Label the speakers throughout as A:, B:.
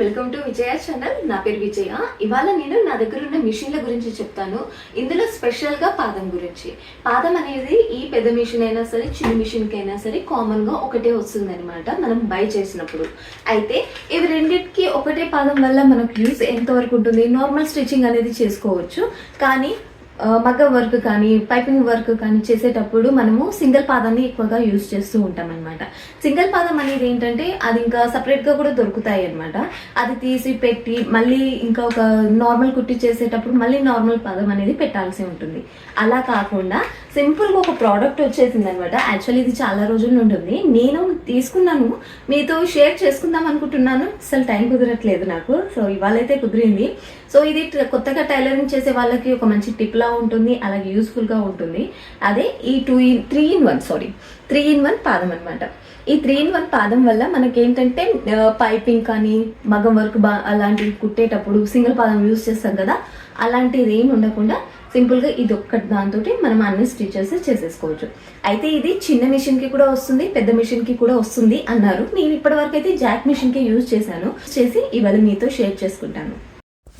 A: Welcome to Vijaya channel. నా పేరు విజయ. ఇవాళ నేను నా దగ్గర ఉన్న మిషన్ల గురించి చెప్తాను. ఇందులో స్పెషల్గా పాదం గురించి. పాదం అనేది ఈ పెద్ద మిషన్ అయినా సరే చిన్న మిషన్ కైనా సరే కామన్గా ఒకటే వస్తుంది అనమాట మనం బై చేసినప్పుడు. అయితే ఇవి రెండింటికి ఒకటే పాదం వల్ల మనకు యూస్ ఎంత వరకు ఉంటుంది? నార్మల్ స్టిచ్చింగ్ అనేది చేసుకోవచ్చు. కానీ మగ్గం వర్క్ కానీ పైపింగ్ వర్క్ కానీ చేసేటప్పుడు మనము సింగిల్ పాదాన్ని ఎక్కువగా యూజ్ చేస్తూ ఉంటాం అనమాట సింగిల్ పాదం అనేది ఏంటంటే అది ఇంకా సపరేట్గా కూడా దొరుకుతాయి అనమాట అది తీసి పెట్టి మళ్ళీ ఇంకా ఒక నార్మల్ కుట్టి చేసేటప్పుడు మళ్ళీ నార్మల్ పాదం అనేది పెట్టాల్సి ఉంటుంది. అలా కాకుండా సింపుల్గా ఒక ప్రోడక్ట్ వచ్చేసింది అనమాట యాక్చువల్లీ ఇది చాలా రోజుల నుండి ఉంది. నేను తీసుకున్నాను. మీతో షేర్ చేసుకుందాం అనుకుంటున్నాను. అసలు టైం కుదరట్లేదు నాకు. సో ఇవాళైతే కుదిరింది. సో ఇది కొత్తగా టైలరింగ్ చేసే వాళ్ళకి ఒక మంచి టిప్లా ఉంటుంది. అలాగే యూస్ఫుల్గా ఉంటుంది. అదే ఈ two in three in one sorry three in one పాదం అనమాట. ఈ త్రీ ఇన్ వన్ పాదం వల్ల మనకేంటంటే పైపింగ్ కానీ మగం వర్క్ బా అలాంటివి కుట్టేటప్పుడు సింగిల్ పాదం యూస్ చేస్తాం కదా అలాంటిది ఏమి ఉండకుండా సింపుల్గా ఇది ఒక్కటి దాంతో మనం అన్ని స్టిచెస్ చేసేసుకోవచ్చు. అయితే ఇది చిన్న మిషన్కి కూడా వస్తుంది పెద్ద మిషన్కి కూడా వస్తుంది అన్నారు. నేను ఇప్పటివరకు అయితే జాక్ మిషన్కి యూజ్ చేశాను. చేసి ఇవాళ మీతో షేర్ చేసుకుంటాను.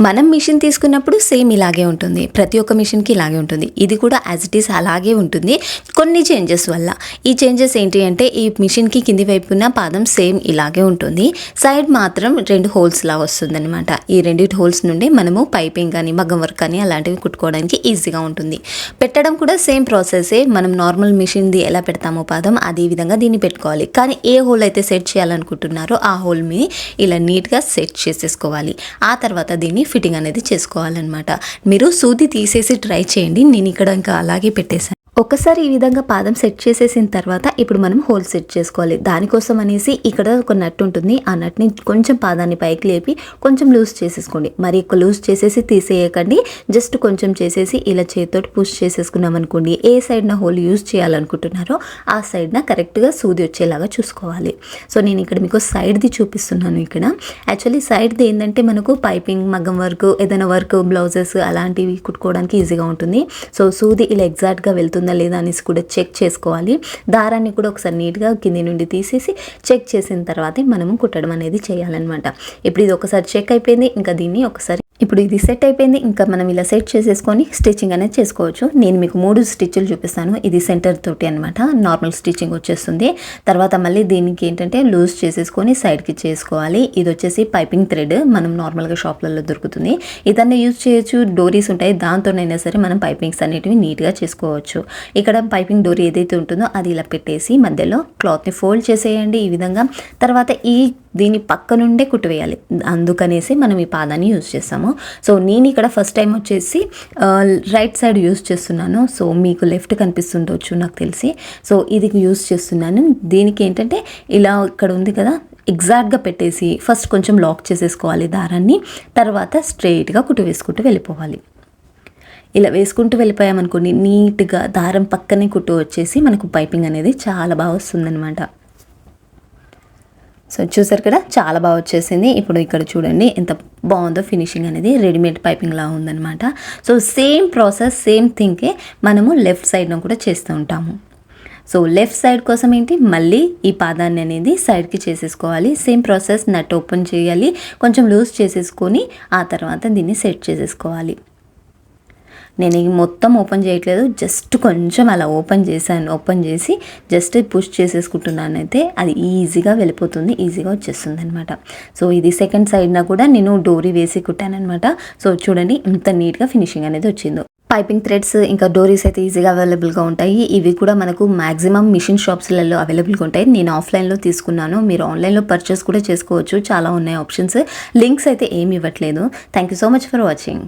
B: మనం మిషన్ తీసుకున్నప్పుడు సేమ్ ఇలాగే ఉంటుంది. ప్రతి ఒక్క మిషన్కి ఇలాగే ఉంటుంది. ఇది కూడా యాజ్ ఇట్ ఈస్ అలాగే ఉంటుంది. కొన్ని చేంజెస్ వల్ల. ఈ చేంజెస్ ఏంటి అంటే ఈ మిషన్కి కింది వైపున పాదం సేమ్ ఇలాగే ఉంటుంది. సైడ్ మాత్రం రెండు హోల్స్ లా వస్తుందన్నమాట. ఈ రెండు హోల్స్ నుండి మనము పైపింగ్ కానీ మగ్గం వర్క్ కానీ అలాంటివి కుట్టుకోవడానికి ఈజీగా ఉంటుంది. పెట్టడం కూడా సేమ్ ప్రాసెసే మనం నార్మల్ మిషన్ది ఎలా పెడతామో పాదం అదే విధంగా దీన్ని పెట్టుకోవాలి. కానీ ఏ హోల్ అయితే సెట్ చేయాలనుకుంటున్నారో ఆ హోల్ మీ ఇలా నీట్గా సెట్ చేసేసుకోవాలి. ఆ తర్వాత దీన్ని ఫిట్టింగ్ అనేది చేసుకోవాలన్నమాట. మీరు సూది తీసేసి ట్రై చేయండి. నేను ఇక్కడ ఇంకా అలాగే పెట్టేశాను. ఒక్కసారి ఈ విధంగా పాదం సెట్ చేసేసిన తర్వాత ఇప్పుడు మనం హోల్ సెట్ చేసుకోవాలి. దానికోసం అనేసి ఇక్కడ ఒక నట్ ఉంటుంది. ఆ నట్ని కొంచెం పాదాన్ని పైకి లేపి కొంచెం లూజ్ చేసేసుకోండి. మరి ఎక్కువ లూజ్ చేసేసి తీసేయకండి. జస్ట్ కొంచెం చేసేసి ఇలా చేతితోటి పుష్ చేసేసుకున్నాం అనుకోండి. ఏ సైడ్న హోల్ యూజ్ చేయాలనుకుంటున్నారో ఆ సైడ్న కరెక్ట్గా సూది వచ్చేలాగా చూసుకోవాలి. సో నేను ఇక్కడ మీకు సైడ్ది చూపిస్తున్నాను ఇక్కడ. యాక్చువల్లీ సైడ్ది ఏంటంటే మనకు పైపింగ్ మగ్గం వర్క్ ఏదైనా వర్క్ బ్లౌజెస్ అలాంటివి కుట్టుకోవడానికి ఈజీగా ఉంటుంది. సో సూది ఇలా ఎగ్జాక్ట్గా వెళ్తుంది. లేదా అనేసి కూడా చెక్ చేసుకోవాలి. దారాన్ని కూడా ఒకసారి నీట్గా కింది నుండి తీసేసి చెక్ చేసిన తర్వాతే మనము కుట్టడం అనేది చేయాలన్నమాట. ఇప్పుడు ఇది ఒకసారి చెక్ అయిపోయింది ఇంకా దీన్ని ఒకసారి ఇప్పుడు ఇది సెట్ అయిపోయింది. ఇంకా మనం ఇలా సెట్ చేసేసుకొని స్టిచ్చింగ్ అనేది చేసుకోవచ్చు. నేను మీకు మూడు స్టిచ్లు చూపిస్తాను. ఇది సెంటర్ తోటి అనమాట నార్మల్ స్టిచ్చింగ్ వచ్చేస్తుంది. తర్వాత మళ్ళీ దీనికి ఏంటంటే లూజ్ చేసేసుకొని సైడ్కి చేసుకోవాలి. ఇది వచ్చేసి పైపింగ్ థ్రెడ్ మనం నార్మల్గా షాప్లలో దొరుకుతుంది. ఇదన్నీ యూజ్ చేయొచ్చు. డోరీస్ ఉంటాయి. దాంతోనైనా సరే మనం పైపింగ్స్ అనేటివి నీట్గా చేసుకోవచ్చు. ఇక్కడ పైపింగ్ డోరీ ఏదైతే ఉంటుందో అది ఇలా పెట్టేసి మధ్యలో క్లాత్ని ఫోల్డ్ చేసేయండి ఈ విధంగా. తర్వాత ఈ దీని పక్క నుండే కుట్టివేయాలి. అందుకనేసి మనం ఈ పాదాన్ని యూజ్ చేస్తాము. సో నేను ఇక్కడ ఫస్ట్ టైం వచ్చేసి రైట్ సైడ్ యూజ్ చేస్తున్నాను. సో మీకు లెఫ్ట్ కనిపిస్తుండొచ్చు నాకు తెలిసి. సో ఇది యూజ్ చేస్తున్నాను. దీనికి ఏంటంటే ఇలా ఇక్కడ ఉంది కదా ఎగ్జాక్ట్గా పెట్టేసి ఫస్ట్ కొంచెం లాక్ చేసేసుకోవాలి దారాన్ని. తర్వాత స్ట్రైట్గా కుట్టు వేసుకుంటూ వెళ్ళిపోవాలి. ఇలా వేసుకుంటూ వెళ్ళిపోయామనుకోండి నీట్గా దారం పక్కనే కుట్టు వచ్చేసి మనకు పైపింగ్ అనేది చాలా బాగా వస్తుందన్నమాట. సో చూసారు కదా చాలా బాగా వచ్చేసింది. ఇప్పుడు ఇక్కడ చూడండి ఎంత బాగుందో ఫినిషింగ్ అనేది రెడీమేడ్ పైపింగ్ లా ఉందన్నమాట. సో సేమ్ ప్రాసెస్ సేమ్ థింగే మనము లెఫ్ట్ సైడ్ను కూడా చేస్తూ ఉంటాము. సో లెఫ్ట్ సైడ్ కోసం ఏంటి మళ్ళీ ఈ పాదాన్ని అనేది సైడ్కి చేసేసుకోవాలి. సేమ్ ప్రాసెస్ నట్ ఓపెన్ చేయాలి. కొంచెం లూజ్ చేసేసుకొని ఆ తర్వాత దీన్ని సెట్ చేసేసుకోవాలి. నేను ఈ మొత్తం ఓపెన్ చేయట్లేదు జస్ట్ కొంచెం అలా ఓపెన్ చేశాను ఓపెన్ చేసి జస్ట్ పుష్ చేసేసుకుంటున్నాను అయితే అది ఈజీగా వెళ్ళిపోతుంది ఈజీగా వచ్చేస్తుంది అనమాట సో ఇది సెకండ్ సైడ్న కూడా నేను డోరీ వేసి కుట్టానమాట సో చూడండి ఇంత నీట్గా ఫినిషింగ్ అనేది వచ్చిందో. పైపింగ్ థ్రెడ్స్ ఇంకా డోరీస్ అయితే ఈజీగా అవైలబుల్గా ఉంటాయి. ఇవి కూడా మనకు మాక్సిమం మిషన్ షాప్స్లలో అవైలబుల్గా ఉంటాయి. నేను ఆఫ్లైన్లో తీసుకున్నాను. మీరు ఆన్లైన్లో పర్చేస్ కూడా చేసుకోవచ్చు. చాలా ఉన్నాయి ఆప్షన్స్. లింక్స్ అయితే ఏమి ఇవ్వట్లేదు. Thank you so much for watching.